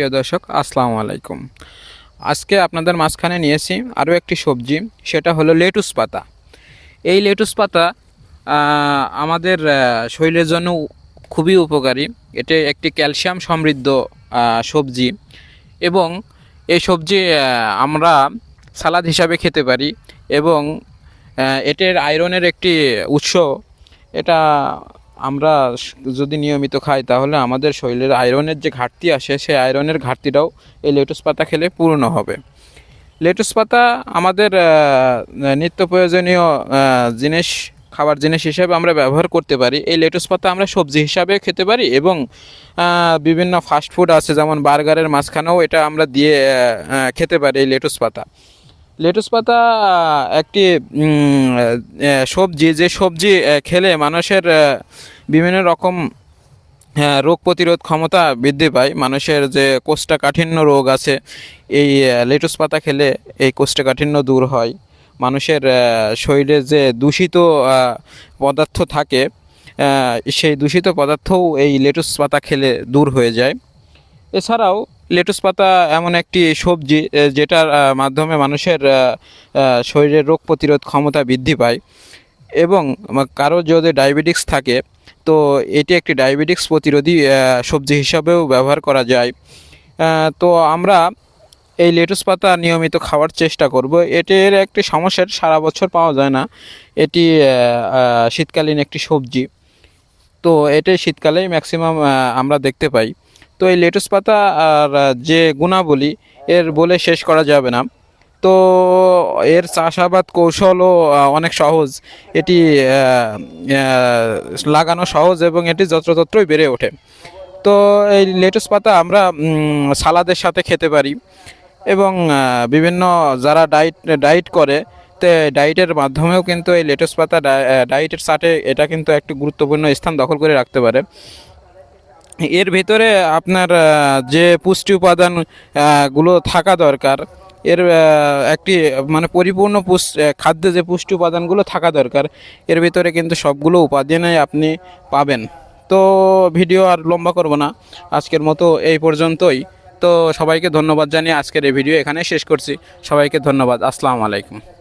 প্রিয় দর্শক, আসসালামু আলাইকুম। আজকে আপনাদের মাঝখানে নিয়েছি আরও একটি সবজি, সেটা হলো লেটুস পাতা। এই লেটুস পাতা আমাদের শরীরের জন্য খুবই উপকারী। এটি একটি ক্যালসিয়াম সমৃদ্ধ সবজি এবং এই সবজি আমরা সালাদ হিসাবে খেতে পারি এবং এটির আয়রনের একটি উৎস। এটা আমরা যদি নিয়মিত খাই, তাহলে আমাদের শরীরের আয়রনের যে ঘাটতি আসে, সেই আয়রনের ঘাটতিটাও এই লেটুস পাতা খেলে পূর্ণ হবে। লেটুস পাতা আমাদের নিত্য প্রয়োজনীয় জিনিস, খাবার জিনিস হিসাবে আমরা ব্যবহার করতে পারি। এই লেটুস পাতা আমরা সবজি হিসাবে খেতে পারি এবং বিভিন্ন ফাস্ট ফুড আছে, যেমন বার্গারের মাঝখানেও এটা আমরা দিয়ে খেতে পারি এই লেটুস পাতা। লেটুস পাতা একটি সবজি যে সবজি খেলে মানুষের বিভিন্ন রকম হ্যাঁ, রোগ প্রতিরোধ ক্ষমতা বৃদ্ধি পায়। মানুষের যে কোষ্ঠকাঠিন্য রোগ আছে এই লেটুস পাতা খেলে এই কোষ্ঠকাঠিন্য দূর হয়। মানুষের শরীরে যে দূষিত পদার্থ থাকে সেই দূষিত পদার্থও এই লেটুস পাতা খেলে দূর হয়ে যায়। এছাড়াও লেটুস পাতা এমন একটি সবজি যেটার মাধ্যমে মানুষের শরীরের রোগ প্রতিরোধ ক্ষমতা বৃদ্ধি পায়। এবং কারও যদি ডায়াবেটিক্স থাকে, তো এটি একটি ডায়াবেটিক্স প্রতিরোধী সবজি হিসাবেও ব্যবহার করা যায়। তো আমরা এই লেটুস পাতা নিয়মিত খাওয়ার চেষ্টা করব। এটির একটি সমস্যা এটি সারা বছর পাওয়া যায় না। এটি শীতকালীন একটি সবজি। তো এটি শীতকালেই ম্যাক্সিমাম আমরা দেখতে পাই। তো এই লেটুস পাতা আর যে গুণাবলী এর বলে শেষ করা যাবে না। তো এর চাষাবাদ কৌশলও অনেক সহজ। এটি লাগানো সহজ এবং এটি যত্রতত্রই বেড়ে ওঠে। তো এই লেটুস পাতা আমরা সালাদের সাথে খেতে পারি এবং বিভিন্ন যারা ডাইট ডাইট করে তো ডাইটের মাধ্যমেও কিন্তু এই লেটুস পাতা ডা- আহ, ডাইটের চাটে এটা কিন্তু একটি গুরুত্বপূর্ণ স্থান দখল করে রাখতে পারে। এর ভিতরে আপনার যে পুষ্টি উপাদান আহ, গুলো থাকা দরকার এর একটি মানে পরিপূর্ণ খাদ্যে যে পুষ্টি উপাদানগুলো থাকা দরকার এর ভিতরে কিন্তু সবগুলো উপাদানই আপনি পাবেন। তো ভিডিও আর লম্বা করব না আজকের মতো এই পর্যন্তই। তো সবাইকে ধন্যবাদ জানিয়ে আজকের এই ভিডিও এখানে শেষ করছি। সবাইকে ধন্যবাদ আসসালামু আলাইকুম।